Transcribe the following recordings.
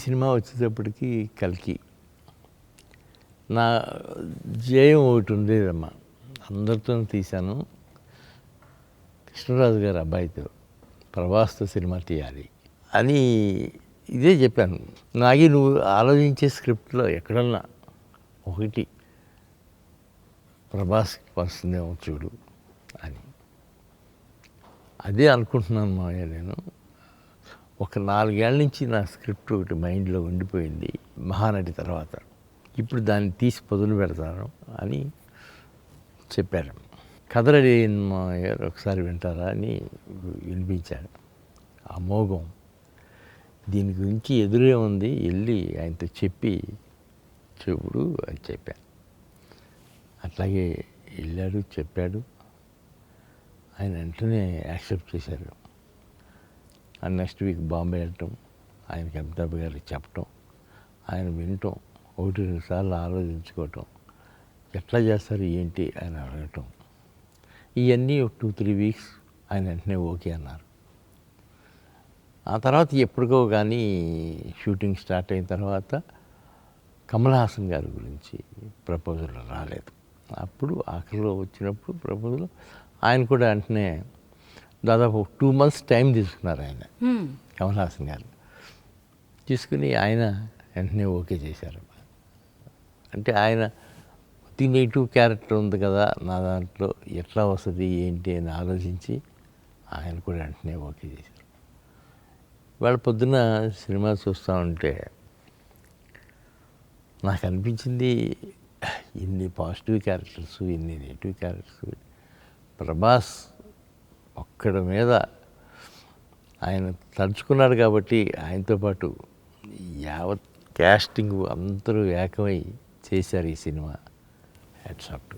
Cinema వచ్చేటప్పటికి కల్కి. నా జయం ఒకటి ఉండేదమ్మా. అందరితో తీశాను. కృష్ణరాజు గారు అబ్బాయితో ప్రభాస్తో సినిమా తీయాలి అని ఇదే చెప్పాను. నాగి నువ్వు ఆలోచించే స్క్రిప్ట్లో ఎక్కడన్నా ఒకటి ప్రభాస్ వస్తుందేమో చూడు అని. అదే అనుకుంటున్నాను మావయ్య నేను. ఒక నాలుగేళ్ళ నుంచి నా స్క్రిప్ట్ ఒకటి మైండ్లో ఉండిపోయింది మహానటి తర్వాత. ఇప్పుడు దాన్ని తీసి పొదులు పెడతాను అని చెప్పారు. కథ రెడీ ఒకసారి వింటారా అని వినిపించాడు అమోఘం దీని గురించి ఎదురే ఉంది వెళ్ళి ఆయనతో చెప్పి చెప్పుడు అని చెప్పాను. అట్లాగే వెళ్ళాడు చెప్పాడు. ఆయన వెంటనే యాక్సెప్ట్ చేశారు. ఆ నెక్స్ట్ వీక్ బాంబే వెళ్ళటం ఆయనకి అమితాబ్ గారికి చెప్పటం. ఆయన వినటం. ఒకటి రెండు సార్లు ఆలోచించుకోవటం. ఎట్లా చేస్తారు ఏంటి ఆయన అడగటం. ఇవన్నీ ఒక టూ త్రీ వీక్స్ ఆయన వెంటనే ఓకే అన్నారు. ఆ తర్వాత ఎప్పటికో కానీ షూటింగ్ స్టార్ట్ అయిన తర్వాత కమల్ హాసన్ గారి గురించి ప్రపోజల్ రాలేదు. అప్పుడు ఆఖరిలో వచ్చినప్పుడు ప్రపోజల్ ఆయన కూడా వెంటనే దాదాపు టూ మంత్స్ టైం తీసుకున్నారు ఆయన. కమల్ హాసన్ గారు. తీసుకుని ఆయన వెంటనే ఓకే చేశారు. అంటే ఆయన ది నెగిటివ్ క్యారెక్టర్ ఉంది కదా నా దాంట్లో ఎట్లా వస్తుంది ఏంటి అని ఆలోచించి ఆయన కూడా వెంటనే ఓకే చేశారు. వాళ్ళ పొద్దున సినిమా చూస్తూ ఉంటే నాకు అనిపించింది ఇన్ని పాజిటివ్ క్యారెక్టర్స్ ఇన్ని నెగిటివ్ క్యారెక్టర్స్ ప్రభాస్ ఒక్కడ మీద ఆయన తలుచుకున్నాడు కాబట్టి ఆయనతో పాటు యావత్ క్యాస్టింగ్ అందరూ ఏకమై చేశారు ఈ సినిమా. హెడ్సాఫ్ట్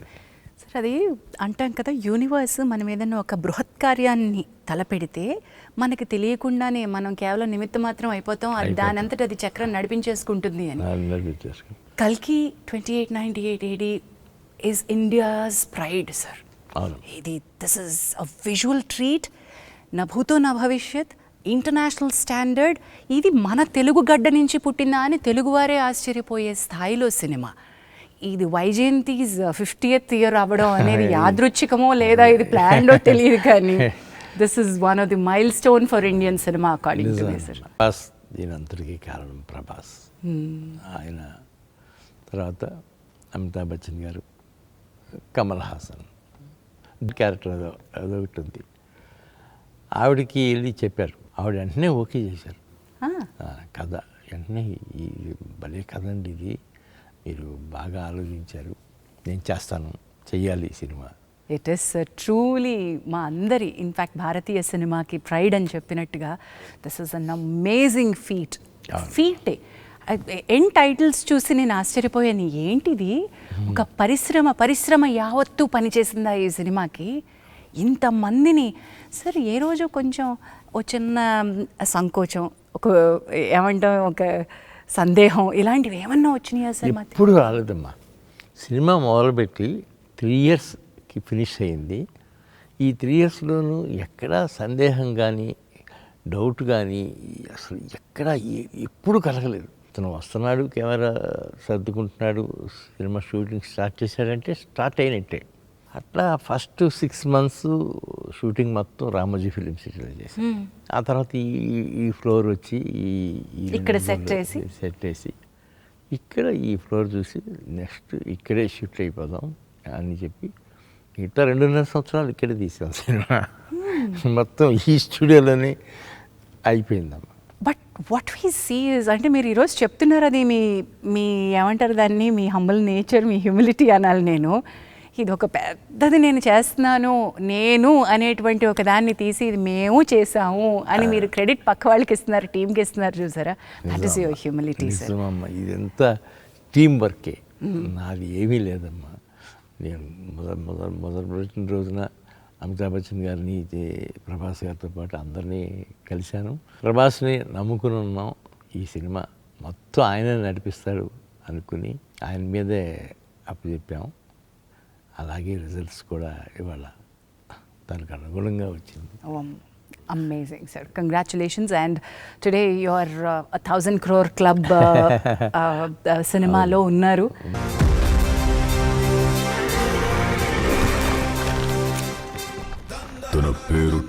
సార్ అది అంటాం కదా యూనివర్స్ మనం ఏదైనా ఒక బృహత్ కార్యాన్ని తలపెడితే మనకి తెలియకుండానే మనం కేవలం నిమిత్త మాత్రం అయిపోతాం అది అయిపోతాం. దాని అంతటా అది చక్రం నడిపించేసుకుంటుంది అని. కల్కి twenty eight ninety eight AD is India's pride sir ఇది this is a visual treat నా భూతో నా భవిష్యత్ ఇంటర్నేషనల్ స్టాండర్డ్ ఇది మన తెలుగు గడ్డ నుంచి పుట్టిందా అని తెలుగువారే ఆశ్చర్యపోయే స్థాయిలో సినిమా. ఇది వైజయంతిస్ ఫిఫ్టీయత్ ఇయర్ అవ్వడం అనేది యాదృచ్ఛికమో లేదా ఇది ప్లాన్డో తెలియదు కానీ this is one of the milestone for Indian cinema according Prabhas కారణం ప్రభాస్. ఆయన తర్వాత అమితాబ్ బచ్చన్ గారు కమల్ హాసన్. క్యారెక్టర్ అదో అదొకటి ఉంది ఆవిడకి వెళ్ళి చెప్పారు. ఆవిడ వెంటనే ఓకే చేశారు. కథ వెంటనే ఈ భలే కథ అండి ఇది. మీరు బాగా ఆలోచించారు. నేను చేస్తాను. చెయ్యాలి సినిమా. ఇట్ ఇస్ ట్రూలీ మా అందరి ఇన్ఫ్యాక్ట్ భారతీయ సినిమాకి ప్రైడ్ అని చెప్పినట్టుగా this is an amazing feat. ఫీటే end titles చూసి నేను ఆశ్చర్యపోయాను. ఏంటిది? ఒక పరిశ్రమ పరిశ్రమ యావత్తు పనిచేసిందా ఈ సినిమాకి? ఇంతమందిని. సరే ఏ రోజు కొంచెం ఓ చిన్న సంకోచం ఒక ఏమంటాం ఒక సందేహం ఇలాంటివి ఏమన్నా వచ్చినాయా సార్ మా ఎప్పుడు రాలేదమ్మా సినిమా మొదలుపెట్టి త్రీ ఇయర్స్కి ఫినిష్ అయింది. ఈ త్రీ ఇయర్స్లోనూ ఎక్కడా సందేహం కానీ డౌట్ కానీ అసలు ఎక్కడా ఎప్పుడు కలగలేదు. ఇతను వస్తున్నాడు కెమెరా సర్దుకుంటున్నాడు సినిమా షూటింగ్ స్టార్ట్ చేశాడంటే స్టార్ట్ అయినట్టే. అట్లా ఫస్ట్ సిక్స్ మంత్స్ షూటింగ్ మొత్తం రామోజీ ఫిలిం సిటీలో చేశాను ఆ తర్వాత ఈ ఈ ఫ్లోర్ వచ్చి ఈ ఇక్కడ మూడు చేసి? సెట్ వేసి ఇక్కడ ఈ ఫ్లోర్ చూసి నెక్స్ట్ ఇక్కడే షిఫ్ట్ అయిపోదాం అని చెప్పి మిగతా రెండున్నర సంవత్సరాలు ఇక్కడే తీసాం సినిమా. మొత్తం ఈ స్టూడియోలోనే అయిపోయిందమ్మా. వాట్ వీ సీజ్ అంటే మీరు ఈరోజు చెప్తున్నారు అది మీ మీ ఏమంటారు దాన్ని? మీ హంబల్ నేచర్ మీ హ్యూమిలిటీ అనాలి నేను. ఇది ఒక పెద్దది నేను చేస్తున్నాను నేను అనేటువంటి ఒక దాన్ని తీసి ఇది మేము చేసాము అని మీరు క్రెడిట్ పక్క వాళ్ళకి ఇస్తున్నారు టీంకి ఇస్తున్నారు చూసారా? దట్ ఈస్ యువర్ హ్యూమిలిటీ ఇదంతా టీం వర్కే నాది ఏమీ లేదమ్మా. నేను మొదలు మొదలు పెట్టిన రోజున అమితాబ్ బచ్చన్ గారిని ఇది ప్రభాస్ గారితో పాటు అందరినీ కలిశాను. ప్రభాస్ని నమ్ముకుని ఉన్నాం. ఈ సినిమా మొత్తం ఆయనే నడిపిస్తాడు అనుకుని ఆయన మీదే అప్పచెప్పాం. అలాగే రిజల్ట్స్ కూడా ఇవాళ దానికి అనుగుణంగా వచ్చింది. You're uh, a thousand crore club uh, uh, uh, సినిమాలో ఉన్నారు.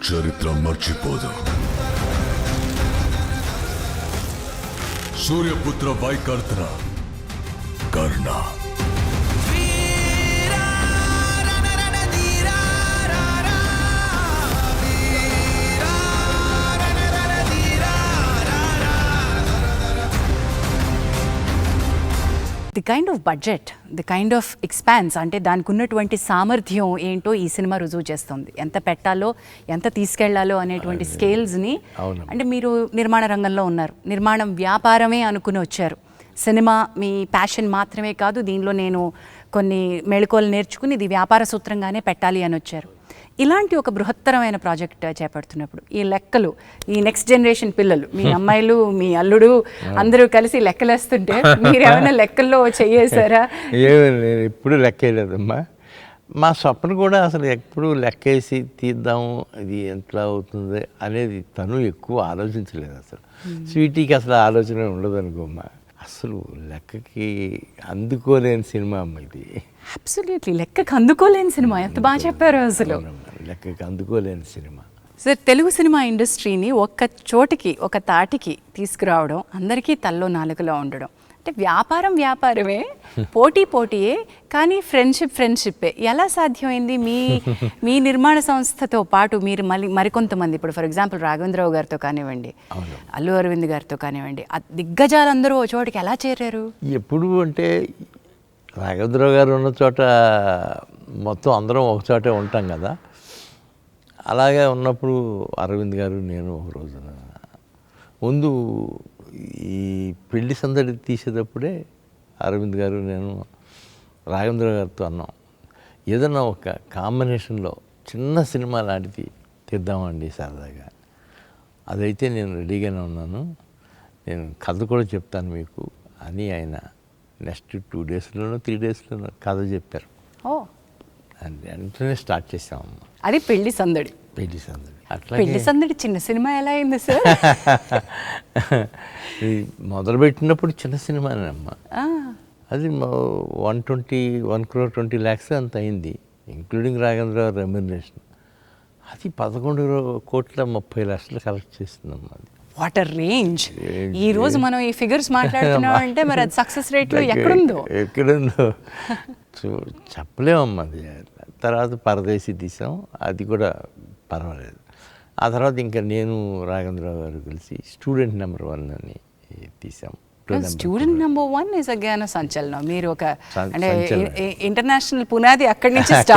చరిత్ర మర్చిపోదు. Suryaputra Vaikartana Karna. Kind of budget the kind of expense అంటే దానికి ఉన్నటువంటి సామర్థ్యం ఏంటో ఈ సినిమా రుజువు చేస్తుంది. ఎంత పెట్టాలో ఎంత తీసుకెళ్ళాలో అనేటువంటి స్కేల్స్ని. అంటే మీరు నిర్మాణ రంగంలో ఉన్నారు. నిర్మాణం వ్యాపారమే అనుకుని వచ్చారు. సినిమా మీ ప్యాషన్ మాత్రమే కాదు దీనిలో నేను కొన్ని మెళుకోలు నేర్చుకుని ఇది వ్యాపార సూత్రంగానే పెట్టాలి అని వచ్చారు. ఇలాంటి ఒక బృహత్తరమైన ప్రాజెక్ట్ చేపడుతున్నప్పుడు ఈ లెక్కలు ఈ నెక్స్ట్ జనరేషన్ పిల్లలు మీ అమ్మాయిలు మీ అల్లుడు అందరూ కలిసి లెక్కలేస్తుంటే మీరు ఏమైనా లెక్కల్లో నేను ఎప్పుడు లెక్కేయలేదమ్మా. మా స్వప్న కూడా అసలు ఎప్పుడు లెక్కేసి తీద్దాము ఇది ఎట్లా అవుతుంది అనేది తను ఎక్కువ ఆలోచించలేదు అసలు. స్వీటీకి అసలు ఆలోచన ఉండదు అనుకోమ్మా అసలు లెక్కకి అందుకోలేని సినిమా అమ్మ ఇది. అబ్సల్యూట్లీ లెక్కకు అందుకోలేని సినిమా. ఎంత బాగా చెప్పారు అసలు. లెక్కకి అందుకోలేని సినిమా. సార్ తెలుగు సినిమా ఇండస్ట్రీని ఒక్క చోటికి ఒక తాటికి తీసుకురావడం అందరికీ తల్లో నాలుగులో ఉండడం. అంటే వ్యాపారం వ్యాపారమే పోటీ పోటీయే కానీ ఫ్రెండ్షిప్ ఫ్రెండ్షిప్పే. ఎలా సాధ్యమైంది? మీ మీ నిర్మాణ సంస్థతో పాటు మీరు మళ్ళీ మరికొంతమంది ఇప్పుడు ఫర్ ఎగ్జాంపుల్ రాఘవేంద్రరావు గారితో కానివ్వండి అల్లు అరవింద్ గారితో కానివ్వండి ఆ దిగ్గజాలందరూ ఓ చోటికి ఎలా చేరారు? ఎప్పుడు అంటే రాఘవేంద్రరావు గారు ఉన్న చోట మొత్తం అందరం ఒక చోటే ఉంటాం కదా. అలాగే ఉన్నప్పుడు అరవింద్ గారు నేను ఒక రోజున ముందు ఈ పెళ్ళి సందడి తీసేటప్పుడే అరవింద్ గారు నేను రాఘవేంద్ర గారితో అన్నాం. ఏదన్నా ఒక కాంబినేషన్లో చిన్న సినిమా లాంటిది తీద్దామండి సరదాగా. అదైతే నేను రెడీగానే ఉన్నాను. నేను కథ కూడా చెప్తాను మీకు అని ఆయన నెక్స్ట్ టూ డేస్లోనో త్రీ డేస్లోనో కథ చెప్పారు. అండ్ వెంటనే స్టార్ట్ చేసామమ్మ అది పెళ్ళి సందడి. పెళ్ళి సందడి. పెళ్ళి సందడి చిన్న సినిమా ఎలా అయింది సార్? మొదలుపెట్టినప్పుడు చిన్న సినిమానేనమ్మా అది one twenty one crore twenty lakhs అంత అయింది ఇంక్లూడింగ్ రాఘవేంద్ర రెమ్యునరేషన్ అది పదకొండు కోట్ల ముప్పై లక్షలు కలెక్ట్ చేసిందమ్మా అది. వాటర్ రేంజ్ ఈ రోజు. మనం ఈ ఫిగర్స్ మాట్లాడుతున్నాం అంటే మరి అది సక్సెస్ రేట్లో ఎక్కడుందో? ఎక్కడుందో? చెప్పలేమమ్మా అది. తర్వాత పరదేశీ తీసాం. అది కూడా పర్వాలేదు. ఆ తర్వాత ఇంకా నేను రాఘవేంద్రరావు గారు కలిసి స్టూడెంట్ నెంబర్ వన్ అని తీసాం. Student number one is again సంచలనం. మీరు ఒక అంటే. ఇంటర్నేషనల్ పునాది అక్కడి నుంచి